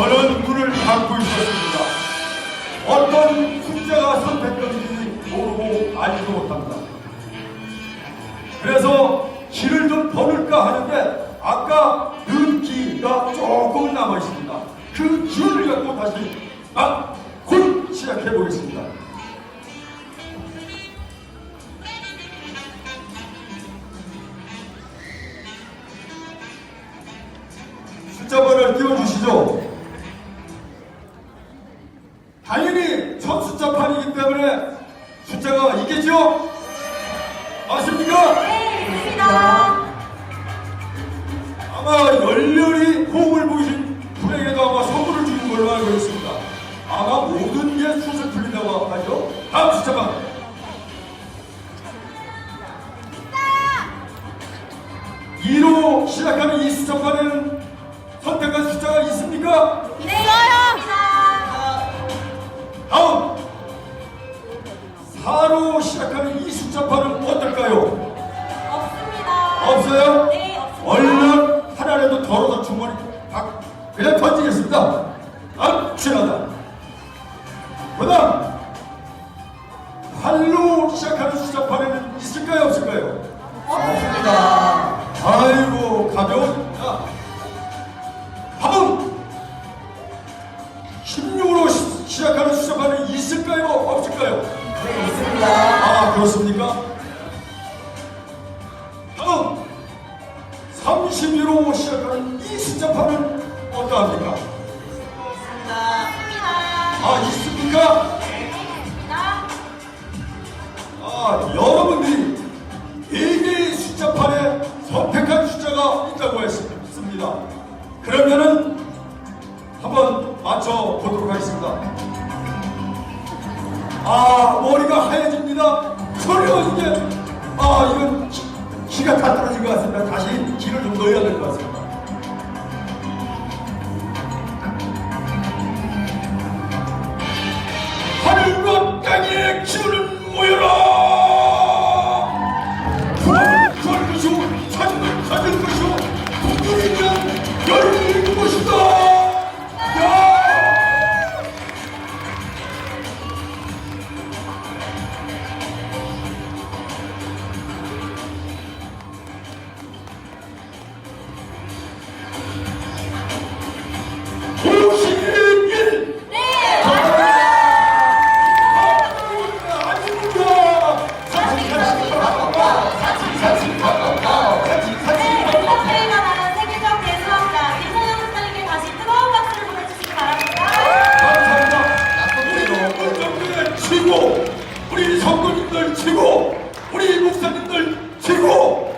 저는 눈을 감고 있었습니다. 어떤 숫자가 선택되는지 모르고 알지도 못합니다. 그래서 길을 좀 버릴까 하는데 아까 는 기가 조금 남아 있습니다. 그 기운을 갖고 다시 막곧 시작해 보겠습니다. 숫자번을 띄워주시죠. 첫 숫자판이기 때문에 숫자가 있겠죠? 맞습니까? 네, 있습니다. 아마 열렬히 호응을 보이신 분에게도 아마 선물을 주는 걸로 알고 있습니다. 아마 모든 게 수술 풀린다고 하죠. 다음 숫자만. 이로 시작하는 이 숫자판에는 선택한 숫자가 있습니까? 네, 4로 시작하는 이 숫자판은 어떨까요? 없습니다. 없어요? 네, 없습니다. 얼른 하나라도 덜어서 주머니 박 그냥 던지겠습니다. 안 취하다. 그다음 8로 시작하는 숫자판에는 있을까요 없을까요? 없습니다. 아이고 가벼운 자 다음 16으로 시, 시작하는 숫자판은 있을까요 없을까요? 네, 있습니다. 아 그렇습니까? 다음 32로 시작하는 이 숫자판은 어떠합니까? 있습니다. 아 있습니까? 있습니다. 아 여러분들이 4개의 숫자판에 선택한 숫자가 있다고 했습니다. 그러면은 한번 맞춰보도록 하겠습니다. 이게 아 이건 기, 기가 다 떨어진 것 같습니다. 다시 기를 좀 넣어야 될 것 같습니다. 선거님들 최고, 우리 목사님들 최고,